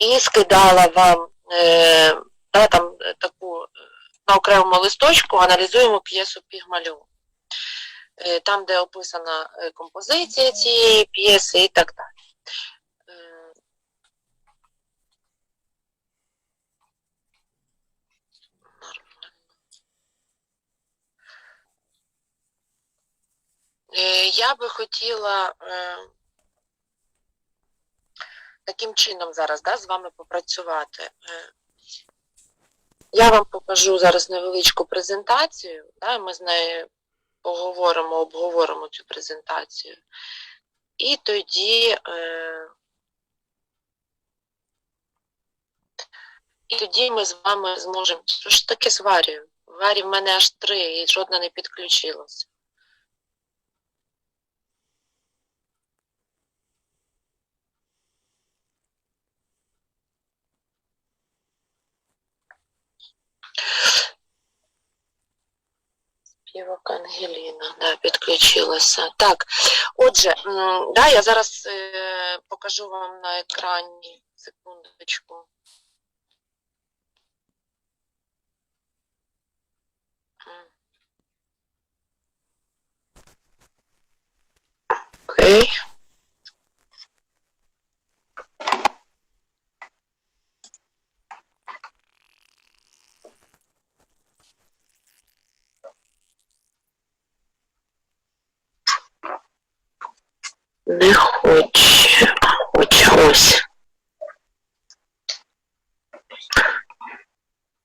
і скидала вам е, да, там, е, таку е, на окремому листочку аналізуємо п'єсу Пігмаліон. Е, Там, де описана е, композиція цієї п'єси і так далі. Я би хотіла таким чином зараз да, з вами попрацювати. Е, Я вам покажу зараз невеличку презентацію, да, ми з нею поговоримо, обговоримо цю презентацію. І тоді, е, і тоді ми з вами зможемо. Що ж таке з Варією? Варі в мене аж три, і жодна не підключилася. Співак Ангеліна, да, підключилася. Так, отже, да, я зараз е, покажу вам на екрані. Секундочку. Окей. Не хоче. Хоче ось.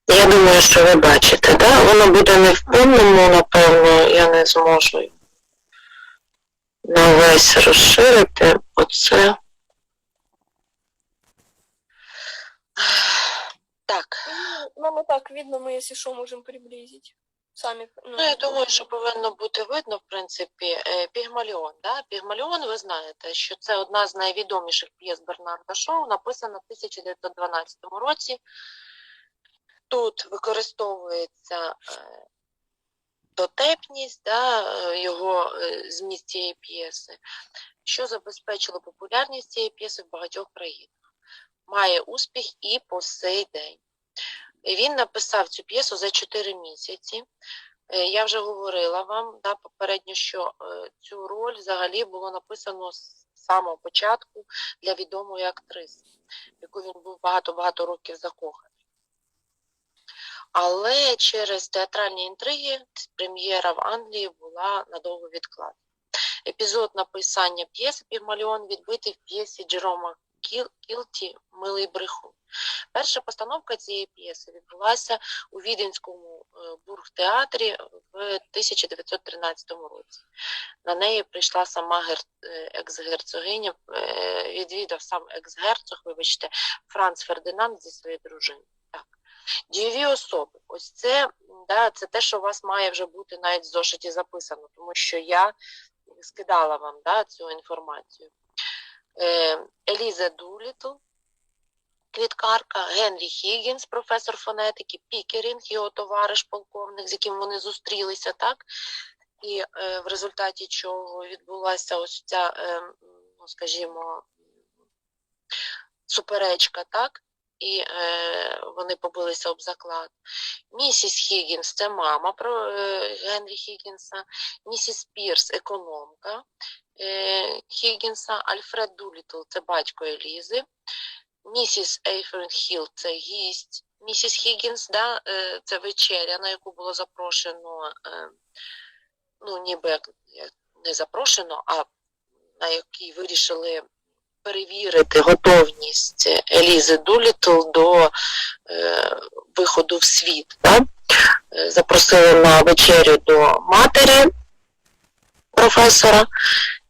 Я думаю, що ви бачите, да? Воно буде не в повному, напевно, я не зможу на весь розширити. Оце. Так. Ну, Нам и так видно, мы, если что, можем приблизить. Сами. Ну, я думаю, що повинно бути видно, в принципі, е, Пігмаліон. Да? Пігмаліон, ви знаєте, що це одна з найвідоміших п'єс Бернарда Шоу, написана в 1912 році. Тут використовується е, дотепність, да, е, його зміст цієї п'єси, що забезпечило популярність цієї п'єси в багатьох країнах. Має успіх і по сей день. Він написав цю п'єсу за 4 місяці. Е, Я вже говорила вам да, попередньо, що е, цю роль взагалі було написано з самого початку для відомої актриси, яку він був багато-багато років закоханий. Але через театральні інтриги прем'єра в Англії була надовго відкладена. Епізод написання п'єси Пігмаліон відбитий в п'єсі Джерома Кілті Милий брехун. Перша постановка цієї п'єси відбулася у Віденському е, бургтеатрі в 1913 році. На неї прийшла сама гер- е, екс-герцогиня, е, відвідав сам екс-герцог, вибачте, Франц Фердинанд зі своєю дружиною. Дієві особи. Ось це, да, це те, що у вас має вже бути навіть в зошиті записано, тому що я скидала вам да, цю інформацію. Еліза Дулітл, квіткарка, Генрі Хіггінс, професор фонетики, Пікерінг, його товариш, полковник, з яким вони зустрілися, так? І е, в результаті чого відбулася ось ця, е, ну, скажімо, суперечка, так? І е, вони побилися об заклад. Місіс Хіггінс це мама про е, Генрі Хіггінса, місіс Пірс економка е, Хіггінса, Альфред Дулітл це батько Елізи, місіс Ейферн Хілл це гість, місіс Хіггінс, да, е, це вечеря, на яку було запрошено, е, ну ніби як, не запрошено, а на якій вирішили перевірити готовність Елізи Дулітл до е, виходу в світ. Да? Запросили на вечерю до матері професора,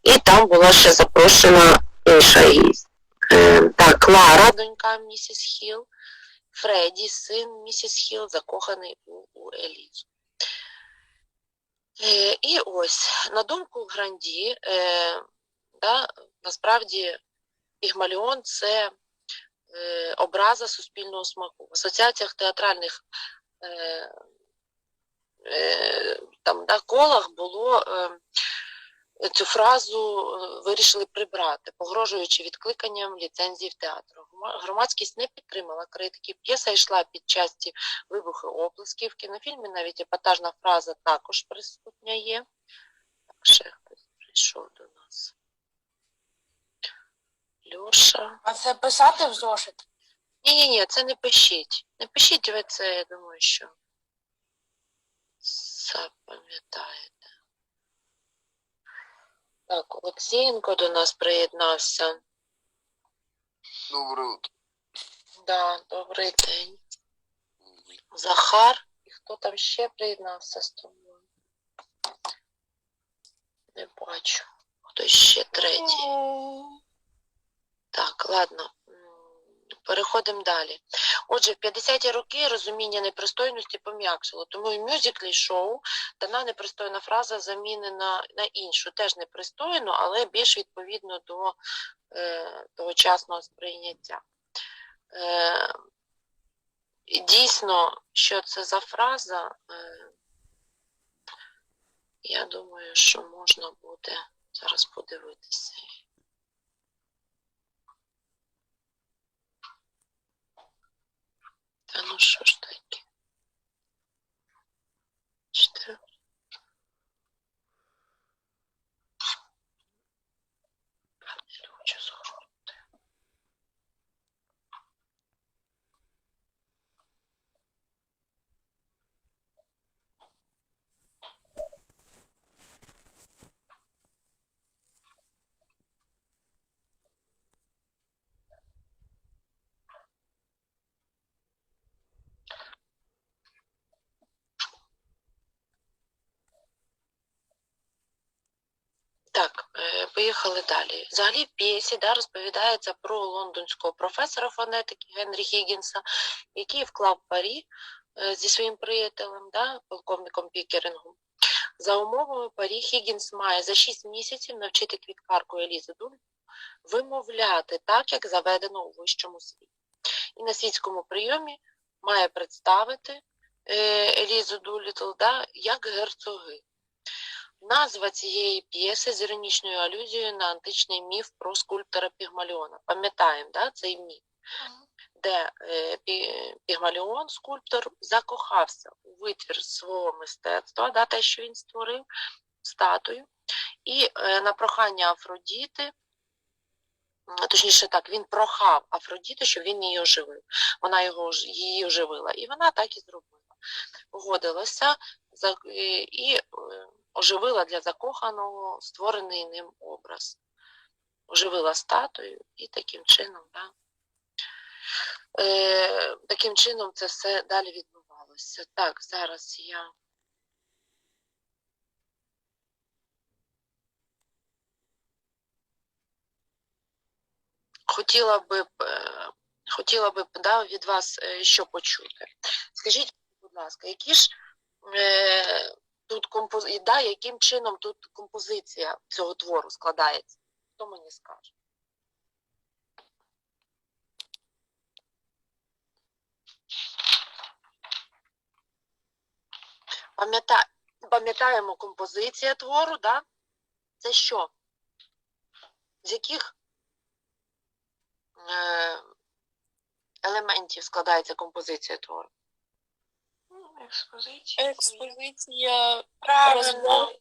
і там була ще запрошена інша гість. Е, так, Клара, донька місіс Хіл, Фредді, син місіс Хіл, закоханий у, у Елізу. Е, і ось, на думку Гранді, е, да, насправді Пігмаліон це образа суспільного смаку. В асоціаціях театральних там, да, колах було цю фразу е, вирішили прибрати, погрожуючи відкликанням ліцензії в театру. громадськість не підтримала критики. П'єса йшла під часті вибухи оплесків. В кінофільмі навіть епатажна фраза також присутня є. Так, ще хтось прийшов до нас. Льоша. А це писати в зошит? Ні, ні, ні, це не пишіть. Не пишіть ви це, я думаю, що запам'ятаєте. Так, Олексієнко до нас приєднався. Доброе утро. Да, добрий день. Захар. І хто там ще приєднався з тобою? Не бачу. Хто ще третій? Так, ладно. Переходимо далі. Отже, в 50-ті роки розуміння непристойності пом'якшило, тому і мюзиклі шоу дана непристойна фраза замінена на іншу, теж непристойну, але більш відповідно до е, тогочасного сприйняття. Е, дійсно, що це за фраза, е, я думаю, що можна буде зараз подивитися. Та ну що ж таке? Чотири. Не хочу згорнути. Так, е, поїхали далі. Взагалі в п'єсі да, розповідається про лондонського професора фонетики Генрі Хіггінса, який вклав парі е, зі своїм приятелем, да, полковником Пікерингом. За умовами парі Хіггінс має за 6 місяців навчити квіткарку Елізу Дуль вимовляти так, як заведено у вищому світі. І на світському прийомі має представити е, Елізу Дулітл да, як герцоги. Назва цієї п'єси з іронічною алюзією на античний міф про скульптора Пігмаліона. Пам'ятаємо, да, цей міф, де е, Пігмаліон, скульптор, закохався у витвір свого мистецтва, да, те, що він створив, статую, і е, на прохання Афродіти, точніше так, він прохав Афродіту, щоб він її оживив. Вона його її оживила, і вона так і зробила. Погодилася і е, оживила для закоханого створений ним образ. Оживила статую і таким чином, да, е, таким чином це все далі відбувалося. Так, зараз я. Хотіла би, е, хотіла би да, від вас е, що почути. Скажіть, будь ласка, які ж е, тут композ... да, яким чином тут композиція цього твору складається? Хто мені скаже? Пам'ята... Пам'ятаємо композиція твору, да? Це що? З яких е... елементів складається композиція твору? Експозиція. Експозиція. Правильно.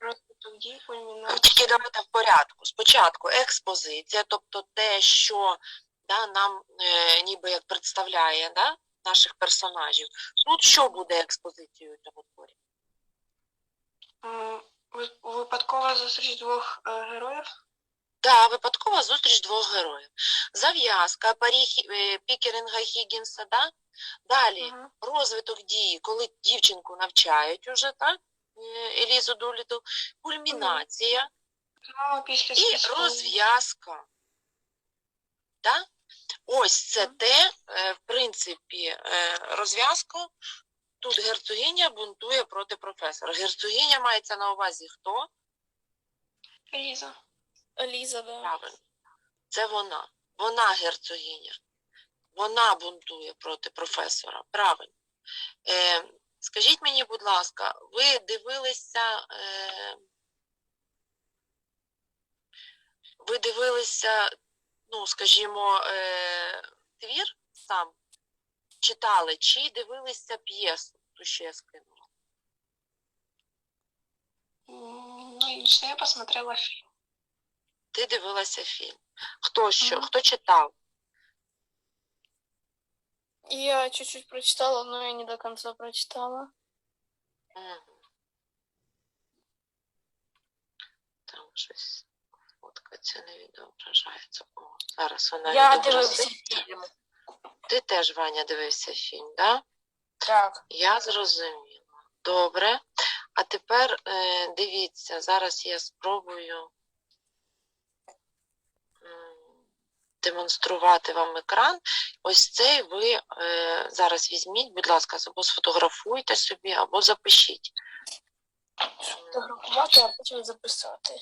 Розвиток дій, кульмінація. Тільки давайте в порядку. Спочатку експозиція, тобто те, що да, нам е, ніби як представляє да, наших персонажів. Тут що буде експозицією цього творі? Випадкова зустріч двох е, героїв. Да, випадкова зустріч двох героїв. Зав'язка, е, Пікерінга і Хіггінса, да? Далі Мгм. розвиток дії, коли дівчинку навчають уже, так? е, Елізу Долітл, кульмінація. Після І розв'язка. Да? Ось це те, е, в принципі, розв'язка. Тут герцогиня бунтує проти професора. Герцогиня мається на увазі хто? Ліза. Ліза, да. Правильно. Це вона. Вона герцогиня. Вона бунтує проти професора. Правильно. Е, скажіть мені, будь ласка, ви дивилися. Е, ви дивилися ну, скажімо, е, твір сам читали, чи дивилися п'єсу, ту, що я скинула? Ну, я посмотрела фильм. Ти дивилася фільм. Хто що? Мгм. Хто читав? Я чуть-чуть прочитала, но я не до конца прочитала. Мгм. Там щось фотка ця не відображається. О, зараз вона Я дивився фільм. Ти теж, Ваня, дивився фільм, да? Так. Я зрозуміла. Добре. А тепер е, дивіться, зараз я спробую демонструвати вам екран. Ось цей ви е, зараз візьміть, будь ласка, або сфотографуйте собі, або запишіть. Фотографувати, а потім записати.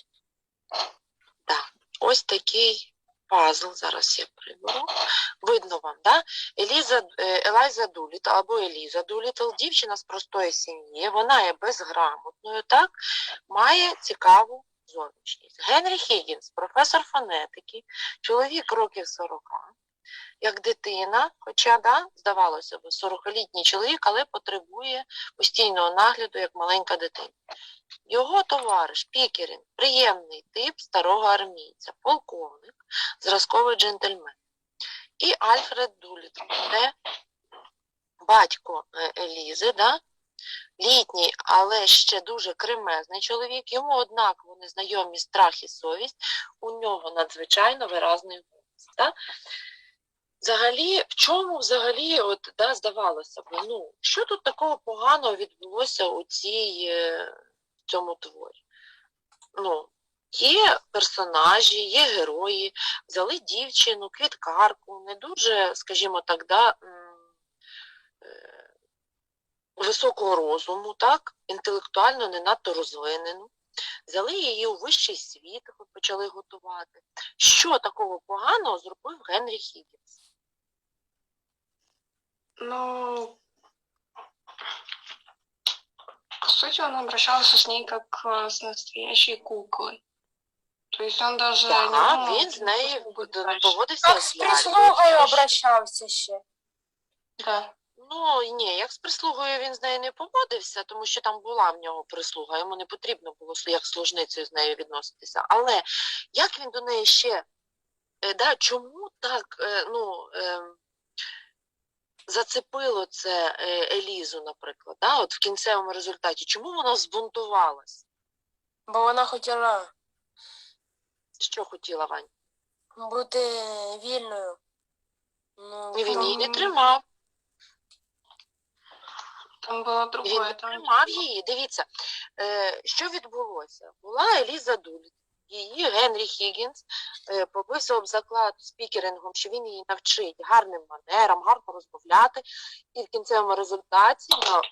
Так, Ось такий пазл. Зараз я приберу. Видно вам, да? Еліза, е, Елайза Дулітл або Еліза Дулітл, дівчина з простої сім'ї, вона є безграмотною, так? Має цікаву зовнішність. Генрі Хіггінс, професор фонетики, чоловік років 40, як дитина, хоча, да, здавалося б, 40-літній чоловік, але потребує постійного нагляду як маленька дитина. Його товариш Пікерін, приємний тип старого армійця, полковник, зразковий джентльмен. І Альфред Дулітл, це батько е, Елізи, да? Літній, але ще дуже кремезний чоловік. Йому однаково незнайомі страх і совість, у нього надзвичайно виразний голос. Да? Взагалі, в чому взагалі, от, да, здавалося б, ну, що тут такого поганого відбулося у цій, е, в цьому творі? Ну, є персонажі, є герої, взяли дівчину, квіткарку, не дуже, скажімо так, да, високого розуму, так, інтелектуально не надто розвинену. Взяли її у вищий світ, почали готувати. Що такого поганого зробив Генрі Хіггінс? Ну, по сути, он обращался с ней как с настоящей куклой. То есть он даже не Так, він з нею поводився Так, як з з прислугою обращався ще. Да. Ну ні, як з прислугою він з нею не поводився, тому що там була в нього прислуга, йому не потрібно було як служницею з нею відноситися. Але як він до неї ще, е, да, чому так е, ну, е, зацепило це е, Елізу, наприклад, да, от в кінцевому результаті, чому вона збунтувалась? Бо вона хотіла Що хотіла Вань? бути вільною. Ну, він її не Ну, тримав. Там Він другое. не Там... тримав її. Дивіться, е, що відбулося? Була Еліза Дуліт, її Генрі Хіггінс е, побився об заклад з пікерингом, що він її навчить гарним манерам, гарно розмовляти, і в кінцевому результаті на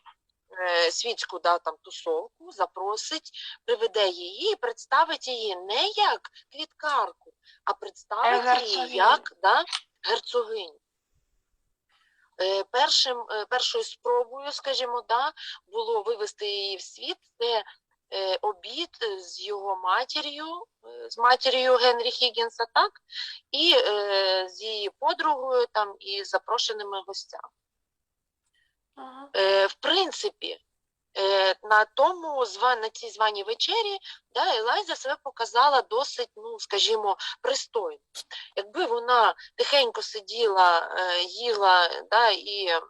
е, світську да, там, тусовку запросить, приведе її і представить її не як квіткарку, а представить її як да, герцогиню. Е, Першим, е, першою спробою, скажімо, да, було вивести її в світ. Це е, обід з його матір'ю, з матір'ю Генрі Хіггінса, так, і з її подругою там і запрошеними гостями. Ага. В принципі, на тому на цій званій вечері да, Елайза себе показала досить, ну, скажімо, пристойно. Якби вона тихенько сиділа, е, їла да, і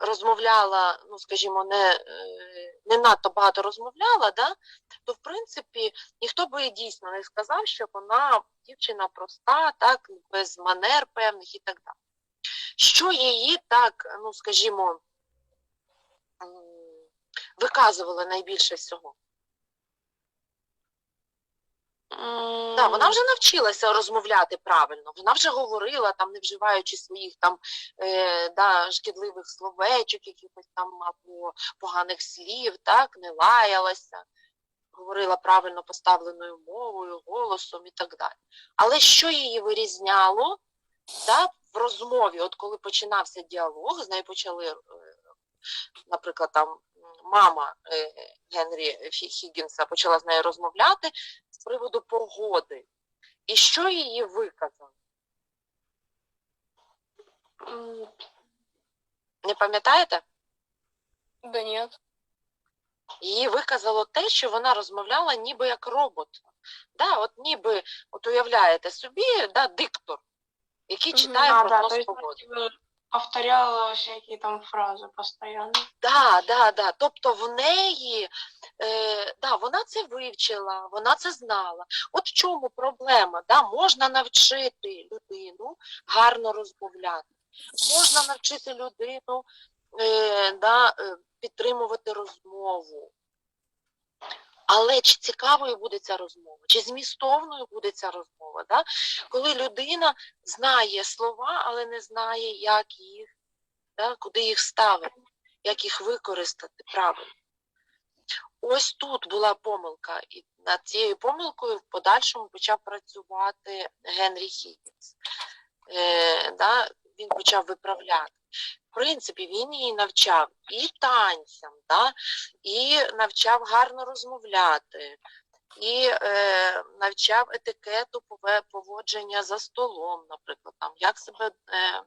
розмовляла, ну, скажімо, не, е, не надто багато розмовляла, да, то, в принципі, ніхто би дійсно не сказав, що вона дівчина проста, так, без манер певних і так далі. Що її так, ну, скажімо, м, виказувало найбільше всього? Да, вона вже навчилася розмовляти правильно, вона вже говорила, там, не вживаючи своїх там, е, да, шкідливих словечок, якихось там або поганих слів, так, не лаялася, говорила правильно поставленою мовою, голосом і так далі. Але що її вирізняло да, в розмові, от коли починався діалог, з нею почали, е, наприклад, там мама е, Генрі Хіггінса почала з нею розмовляти з приводу погоди. І що її виказав? М, Не пам'ятаєте? Да нет. Її виказало те, що вона розмовляла ніби як робот. Да, от ніби, от уявляєте собі, да, диктор, який читає прогноз погоди. Повторяла всякие там фразы постоянно. Да, да, да. Тобто в неї, е, да, вона це вивчила, вона це знала. От в чому проблема? Да? Можна навчити людину гарно розмовляти, можна навчити людину е, да, е, підтримувати розмову. Але чи цікавою буде ця розмова, чи змістовною буде ця розмова? Да? Коли людина знає слова, але не знає, як їх, да, куди їх ставити як їх використати правильно. Ось тут була помилка, і над цією помилкою в подальшому почав працювати Генрі Хіггінс. Е, да, він почав виправляти. В принципі, він її навчав і танцям, да, і навчав гарно розмовляти, і е, навчав етикету поводження за столом, наприклад, там, як себе е,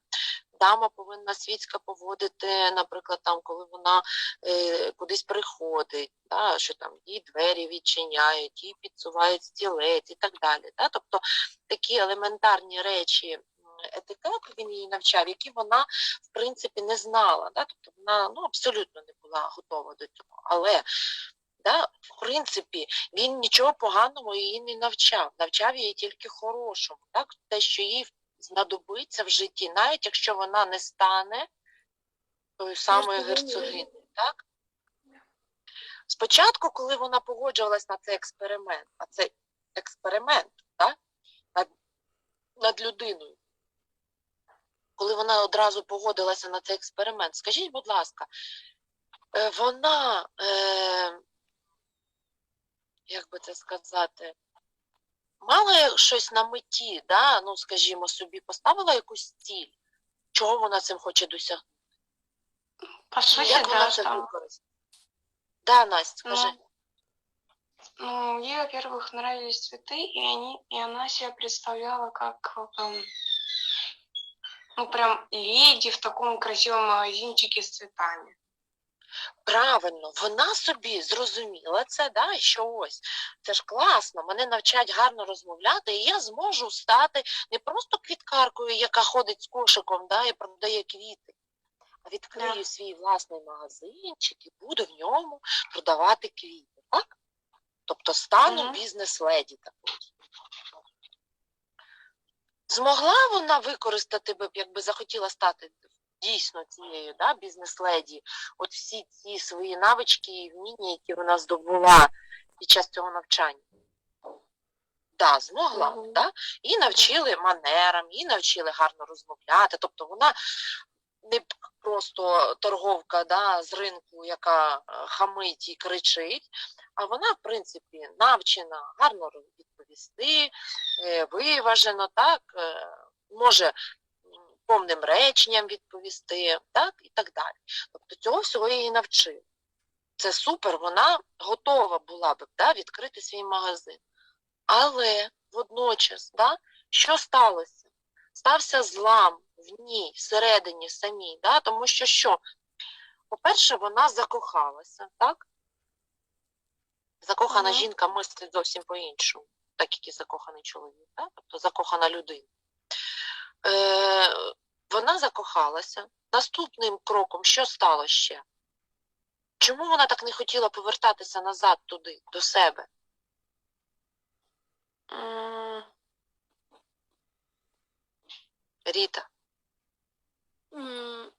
дама повинна світська поводити, наприклад, там, коли вона е, кудись приходить, да, що там їй двері відчиняють, їй підсувають стілець і так далі. Да? Тобто такі елементарні речі етикету він її навчав, які вона в принципі не знала. Да? Тобто вона ну, абсолютно не була готова до цього. Але да, в принципі він нічого поганого її не навчав, навчав її тільки хорошому, так? те, що їй знадобиться в житті, навіть якщо вона не стане тою самою герцогинею. Так? Спочатку, коли вона погоджувалась на цей експеримент, а це експеримент так? над, над людиною, коли вона одразу погодилася на цей експеримент, скажіть, будь ласка, е, вона, е, як би це сказати, мала щось на меті, да? ну, скажімо собі, поставила якусь ціль, чого вона цим хоче досягнути? По сути, Як да, вона це там, використає? Да, Настя, скажи. ну, ей, во-первых, нравились цветы, и они, и она себя представляла как э, там, ну, прям леди в таком красивом магазинчике с цветами. Правильно, вона собі зрозуміла це, да, що ось це ж класно, мене навчать гарно розмовляти, і я зможу стати не просто квіткаркою, яка ходить з кошиком да, і продає квіти, а відкрию Да. свій власний магазинчик і буду в ньому продавати квіти. Так? Тобто стану Мгм. бізнес-леді такою. Змогла вона використати би, якби захотіла стати дійсно цією да, бізнес-леді, от всі ці свої навички і вміння, які вона здобула під час цього навчання. Да, змогла, Мгм. да? і навчили манерам, і навчили гарно розмовляти. Тобто вона не просто торговка да, з ринку, яка е, хамить і кричить, а вона, в принципі, навчена гарно відповісти, е, виважено, так, е, може повним реченням відповісти, так, і так далі. Тобто цього всього її навчили. Це супер, вона готова була б да, відкрити свій магазин. Але водночас, да, що сталося? Стався злам в ній, всередині самій, да, тому що що? По-перше, вона закохалася, так? Закохана Мгм. жінка мислить зовсім по-іншому, так як і закоханий чоловік, так? тобто закохана людина. Е, вона закохалася. Наступним кроком що стало ще? Чому вона так не хотіла повертатися назад туди, до себе? Ріта? М,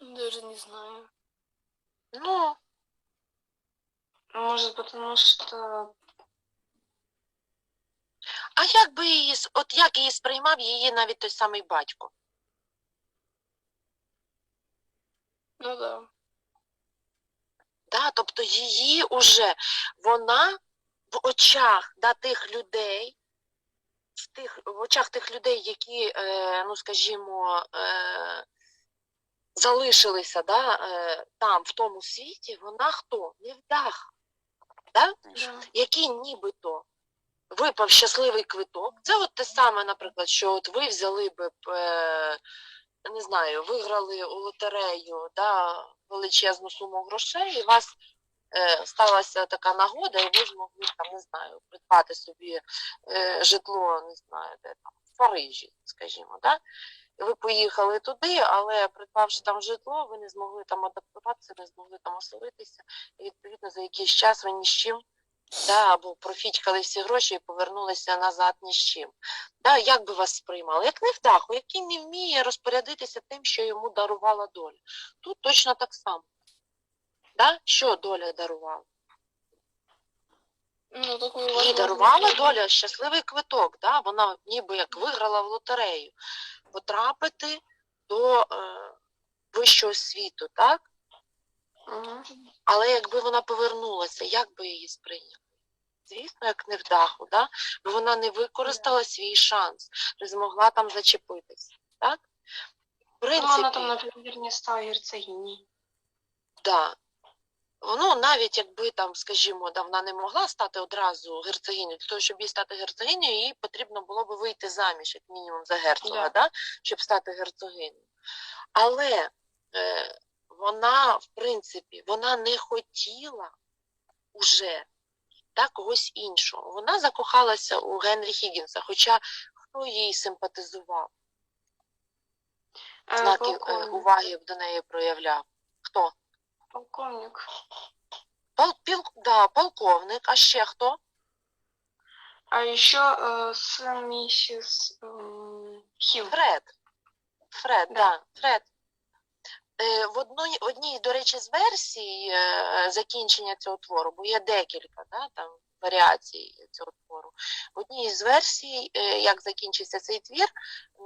Даже не знаю. Ну, Может, потому что а як би її, от як її сприймав її навіть той самий батько? Ну да. Да? Тобто її уже, вона в очах да, тих людей, в, тих, в очах тих людей, які, е, ну скажімо, е, залишилися да, е, там, в тому світі, вона хто? Невдаха. Да? Да. Які нібито випав щасливий квиток. Це от те саме, наприклад, що от ви взяли б, е, не знаю, виграли у лотерею да, величезну суму грошей, і у вас е, сталася така нагода, і ви змогли там, не знаю, придбати собі е, житло, не знаю, де там, в Парижі, скажімо, да? Ви поїхали туди, але придбавши там житло, ви не змогли там адаптуватися, не змогли там оселитися, і відповідно за якийсь час ви ні з чим да, або профітькали всі гроші і повернулися назад ні з чим. Да, як би вас сприймали? Як невдаху, який не вміє розпорядитися тим, що йому дарувала доля. Тут точно так само. Да? Що доля дарувала? Ну, Їй дарувала доля щасливий квиток, да? вона ніби як виграла в лотерею. Потрапити до е, вищого світу, так? Але якби вона повернулася, як би її сприйняли? Звісно, як невдаху, да? бо вона не використала свій шанс, не змогла там зачепитися. Так? В Ну, принципі, она там, например, не стала герцогиней. да. Ну, навіть якби там, скажімо, да, вона не могла стати одразу герцогинею, для того, щоб їй стати герцогинею, їй потрібно було би вийти заміж, як мінімум, за герцога, Да. да. щоб стати герцогинею. Але е, вона, в принципі, вона не хотіла уже да, когось іншого. Вона закохалася у Генрі Хіггінса, хоча хто їй симпатизував, Э, знаки е, полковник. уваги до неї проявляв. Хто? Полковник. Пол, піл, да, полковник, а ще хто? А еще э, сын миссис эм, Хилл. Фред. Фред, Да. да. Фред. Е, в одній, одній, до речі, з версій е, закінчення цього твору, бо є декілька да, там, варіацій цього твору. В одній з версій, е, як закінчився цей твір,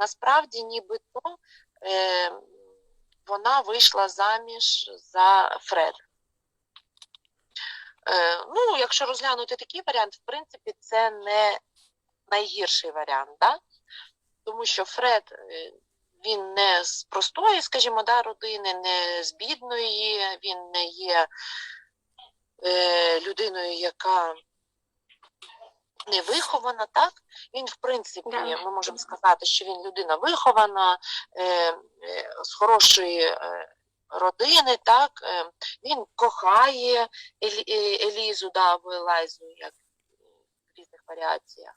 насправді нібито вона вийшла заміж за Фреда. Е, ну, якщо розглянути такий варіант, в принципі, це не найгірший варіант, да? тому що Фред він не з простої, скажімо, да, родини, не з бідної, він не є е, людиною, яка не вихована, так? Він, в принципі, Да. ми можемо сказати, що він людина вихована, е, е, з хорошої е, родини, так? Е, він кохає Елі, е, Елізу, да, або Елайзу, як в різних варіаціях.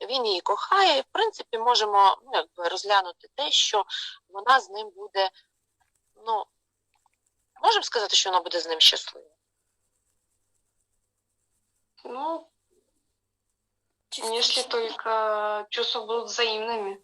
Він її кохає, і, в принципі, можемо ну, якби, розглянути те, що вона з ним буде, ну, можемо сказати, що вона буде з ним щаслива. Ну, если только чувства будут взаимными.